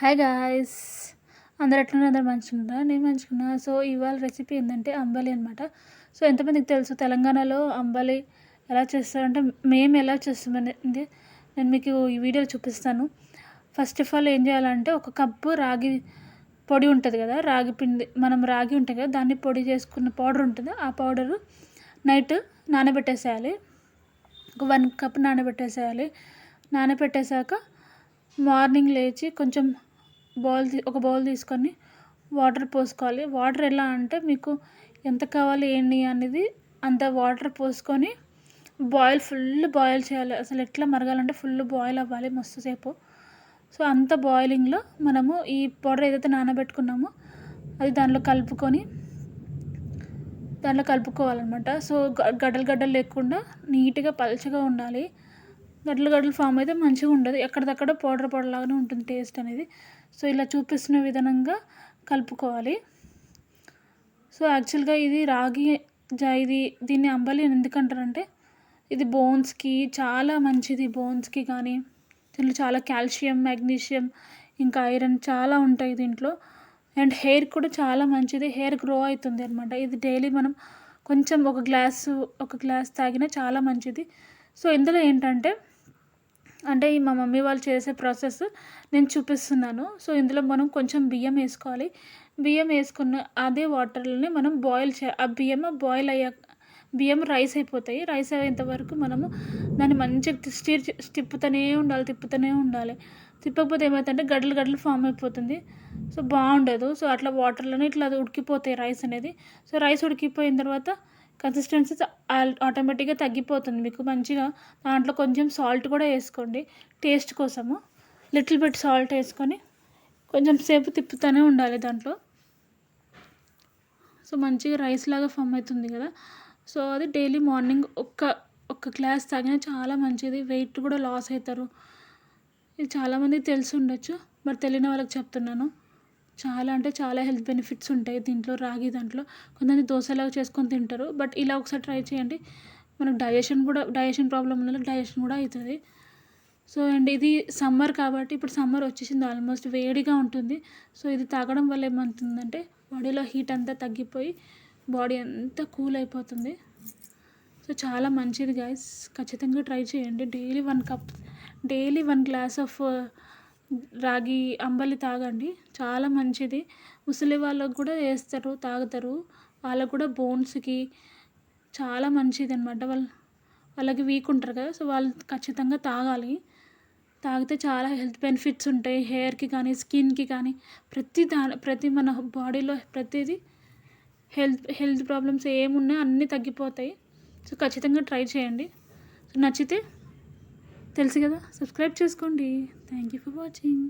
Hi guys అందరు ఎట్లా అందరు మంచిగా నేను మంచిగా సో ఇవాళ రెసిపీ ఏంటంటే అంబలి అనమాట సో ఎంతమందికి తెలుసు? తెలంగాణలో అంబలి ఎలా చేస్తారంటే మేము ఎలా చేస్తామని నేను మీకు ఈ వీడియోలో చూపిస్తాను. ఫస్ట్ ఆఫ్ ఆల్ ఏం చేయాలంటే ఒక కప్పు రాగి పొడి ఉంటుంది కదా రాగి పిండి మనం రాగి ఉంటుంది కదా దాన్ని పొడి చేసుకున్న పౌడర్ ఉంటుంది. ఆ పౌడరు నైట్ నానబెట్టేసేయాలి. ఒక వన్ కప్ నానబెట్టేసేయాలి. నానబెట్టేశాక మార్నింగ్ లేచి కొంచెం బౌల్ ఒక బౌల్ తీసుకొని వాటర్ పోసుకోవాలి. వాటర్ ఎలా అంటే మీకు ఎంత కావాలి ఏంటి అనేది అంత వాటర్ పోసుకొని బాయిల్ ఫుల్ బాయిల్ చేయాలి. అసలు ఎట్లా మరగాలంటే ఫుల్ బాయిల్ అవ్వాలి మస్తు సేపు. సో అంత బాయిలింగ్లో మనము ఈ పౌడర్ ఏదైతే నానబెట్టుకున్నామో అది దానిలో కలుపుకొని దాంట్లో కలుపుకోవాలన్నమాట. సో గడ్డలు గడ్డలు లేకుండా నీట్గా పల్చగా ఉండాలి. గడ్డలు గడ్డలు ఫామ్ అయితే మంచిగా ఉండదు. ఎక్కడిదక్కడ పౌడర్ పౌడర్ లాగానే ఉంటుంది టేస్ట్ అనేది. సో ఇలా చూపిస్తున్న విధానంగా కలుపుకోవాలి. సో యాక్చువల్గా ఇది రాగి ఇది దీన్ని అంబలి ఎందుకంటారంటే ఇది బోన్స్కి చాలా మంచిది. బోన్స్కి కానీ దీంట్లో చాలా కాల్షియం మెగ్నీషియం ఇంకా ఐరన్ చాలా ఉంటాయి దీంట్లో. అండ్ హెయిర్ కూడా చాలా మంచిది. హెయిర్ గ్రో అవుతుంది అనమాట ఇది డైలీ మనం కొంచెం ఒక గ్లాసు ఒక గ్లాస్ తాగినా చాలా మంచిది. సో ఇందులో ఏంటంటే అంటే ఈ మా మమ్మీ వాళ్ళు చేసే ప్రాసెస్ నేను చూపిస్తున్నాను. సో ఇందులో మనం కొంచెం బియ్యం వేసుకోవాలి. బియ్యం వేసుకున్న అదే వాటర్ని మనం బాయిల్ చే ఆ బియ్యం బాయిల్ అయ్యాక బియ్యం రైస్ అయిపోతాయి. రైస్ అయ్యేంత వరకు మనము దాన్ని మంచిగా స్టీర్ తిప్పుతూనే ఉండాలి తిప్పుతూనే ఉండాలి. తిప్పకపోతే ఏమవుతుందంటే గడ్డలు గడ్డలు ఫామ్ అయిపోతుంది. సో బాగుండదు. సో అట్లా వాటర్లోనే ఇట్లా ఉడికిపోతాయి రైస్ అనేది. సో రైస్ ఉడికిపోయిన తర్వాత కన్సిస్టెన్సీ ఆటోమేటిక్గా తగ్గిపోతుంది. మీకు మంచిగా దాంట్లో కొంచెం సాల్ట్ కూడా వేసుకోండి. టేస్ట్ కోసము లిటిల్ బిట్ సాల్ట్ వేసుకొని కొంచెం సేపు తిప్పుతూనే ఉండాలి దాంట్లో. సో మంచిగా రైస్ లాగా ఫామ్ అవుతుంది కదా. సో అది డైలీ మార్నింగ్ ఒక్క ఒక్క గ్లాస్ తాగినా చాలా మంచిది. వెయిట్ కూడా లాస్ అవుతారు. ఇది చాలామందికి తెలిసి ఉండొచ్చు. మరి తెలియని వాళ్ళకి చెప్తున్నాను. చాలా అంటే చాలా హెల్త్ బెనిఫిట్స్ ఉంటాయి దీంట్లో రాగి దాంట్లో. కొంతమంది దోశలాగా చేసుకొని తింటారు. బట్ ఇలా ఒకసారి ట్రై చేయండి. మనకు డైజెషన్ కూడా డైజెషన్ ప్రాబ్లం ఉన్న డైజెషన్ కూడా అవుతుంది. సో అండ్ ఇది సమ్మర్ కాబట్టి ఇప్పుడు సమ్మర్ వచ్చేసింది. ఆల్మోస్ట్ వేడిగా ఉంటుంది. సో ఇది తాగడం వల్ల ఏమవుతుందంటే బాడీలో హీట్ అంతా తగ్గిపోయి బాడీ అంతా కూల్ అయిపోతుంది. సో చాలా మంచిది గాయస్. ఖచ్చితంగా ట్రై చేయండి. Daily one cup daily one glass of ragi ambali తాగండి. చాలా మంచిది. ముసలి వాళ్ళకు కూడా వేస్తారు తాగుతారు. వాళ్ళకు కూడా బోన్స్కి చాలా మంచిది అనమాట వాళ్ళు వాళ్ళకి వీక్ ఉంటారు కదా సో వాళ్ళు ఖచ్చితంగా తాగాలి. తాగితే చాలా హెల్త్ బెనిఫిట్స్ ఉంటాయి. హెయిర్కి కానీ స్కిన్కి కానీ ప్రతి దా ప్రతి మన బాడీలో ప్రతిదీ హెల్త్ హెల్త్ ప్రాబ్లమ్స్ ఏమున్నాయో అన్నీ తగ్గిపోతాయి. సో ఖచ్చితంగా ట్రై చేయండి. సో నచ్చితే తెలుసు కదా. సబ్స్క్రైబ్ చేసుకోండి. Thank you for watching